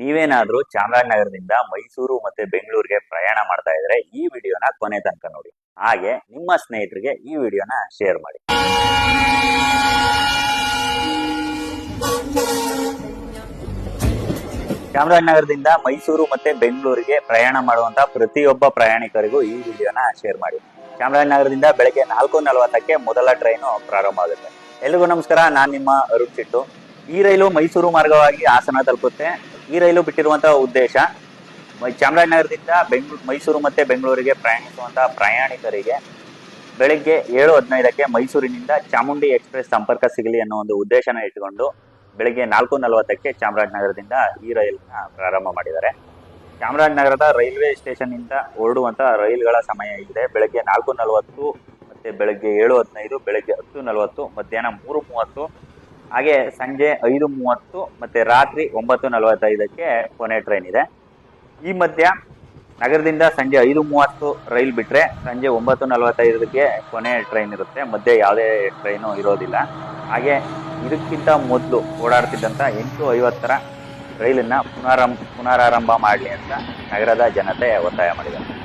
ನೀವೇನಾದ್ರೂ ಚಾಮರಾಜನಗರದಿಂದ ಮೈಸೂರು ಮತ್ತೆ ಬೆಂಗಳೂರಿಗೆ ಪ್ರಯಾಣ ಮಾಡ್ತಾ ಇದ್ರೆ ಈ ವಿಡಿಯೋನ ಕೊನೆ ತನಕ ನೋಡಿ. ಹಾಗೆ ನಿಮ್ಮ ಸ್ನೇಹಿತರಿಗೆ ಈ ವಿಡಿಯೋನ ಶೇರ್ ಮಾಡಿ. ಚಾಮರಾಜನಗರದಿಂದ ಮೈಸೂರು ಮತ್ತೆ ಬೆಂಗಳೂರಿಗೆ ಪ್ರಯಾಣ ಮಾಡುವಂತ ಪ್ರತಿಯೊಬ್ಬ ಪ್ರಯಾಣಿಕರಿಗೂ ಈ ವಿಡಿಯೋನ ಶೇರ್ ಮಾಡಿ. ಚಾಮರಾಜನಗರದಿಂದ ಬೆಳಗ್ಗೆ ನಾಲ್ಕು ನಲವತ್ತಕ್ಕೆ ಮೊದಲ ಟ್ರೈನು ಪ್ರಾರಂಭ ಆಗುತ್ತೆ. ಎಲ್ರಿಗೂ ನಮಸ್ಕಾರ, ನಾನು ನಿಮ್ಮ ಅರುಣ್ ಚಿಟ್ಟು. ಈ ರೈಲು ಮೈಸೂರು ಮಾರ್ಗವಾಗಿ ಹಾಸನ ತಲುಪುತ್ತೆ. ಈ ರೈಲು ಬಿಟ್ಟಿರುವಂತಹ ಉದ್ದೇಶ. ಚಾಮರಾಜನಗರದಿಂದ ಬೆಂಗಳೂರು ಮೈಸೂರು ಮತ್ತೆ ಬೆಂಗಳೂರಿಗೆ ಪ್ರಯಾಣಿಸುವಂತಹ ಪ್ರಯಾಣಿಕರಿಗೆ ಬೆಳಗ್ಗೆ ಏಳು ಹದಿನೈದಕ್ಕೆ ಮೈಸೂರಿನಿಂದ ಚಾಮುಂಡಿ ಎಕ್ಸ್ಪ್ರೆಸ್ ಸಂಪರ್ಕ ಸಿಗಲಿ ಅನ್ನೋ ಒಂದು ಉದ್ದೇಶನ ಇಟ್ಟುಕೊಂಡು ಬೆಳಗ್ಗೆ ನಾಲ್ಕು ನಲವತ್ತಕ್ಕೆ ಚಾಮರಾಜನಗರದಿಂದ ಈ ರೈಲನ್ನ ಪ್ರಾರಂಭ ಮಾಡಿದ್ದಾರೆ. ಚಾಮರಾಜನಗರದ ರೈಲ್ವೆ ಸ್ಟೇಷನ್ ಇಂದ ಹೊರಡುವಂತ ರೈಲುಗಳ ಸಮಯ ಇದೆ. ಬೆಳಗ್ಗೆ ನಾಲ್ಕು ನಲವತ್ತು ಮತ್ತೆ ಬೆಳಗ್ಗೆ ಏಳು ಹದಿನೈದು, ಬೆಳಗ್ಗೆ ಹತ್ತು ನಲವತ್ತು, ಮಧ್ಯಾಹ್ನ ಮೂರು ಮೂವತ್ತು ಹಾಗೆ ಸಂಜೆ ಐದು ಮೂವತ್ತು ಮತ್ತೆ ರಾತ್ರಿ ಒಂಬತ್ತು ನಲವತ್ತೈದಕ್ಕೆ ಕೊನೆ ಟ್ರೈನ್ ಇದೆ. ಈ ಮಧ್ಯ ನಗರದಿಂದ ಸಂಜೆ ಐದು ಮೂವತ್ತು ರೈಲ್ ಬಿಟ್ಟರೆ ಸಂಜೆ ಒಂಬತ್ತು ನಲವತ್ತೈದಕ್ಕೆ ಕೊನೆ ಟ್ರೈನ್ ಇರುತ್ತೆ. ಮಧ್ಯೆ ಯಾವುದೇ ಟ್ರೈನು ಇರೋದಿಲ್ಲ. ಹಾಗೆ ಇದಕ್ಕಿಂತ ಮೊದಲು ಓಡಾಡ್ತಿದ್ದಂಥ ಎಂಟು ಐವತ್ತರ ರೈಲನ್ನು ಪುನರಾರಂಭ ಪುನರಾರಂಭ ಮಾಡಲಿ ಅಂತ ನಗರದ ಜನತೆ ಒತ್ತಾಯ ಮಾಡಿದ್ದಾರೆ.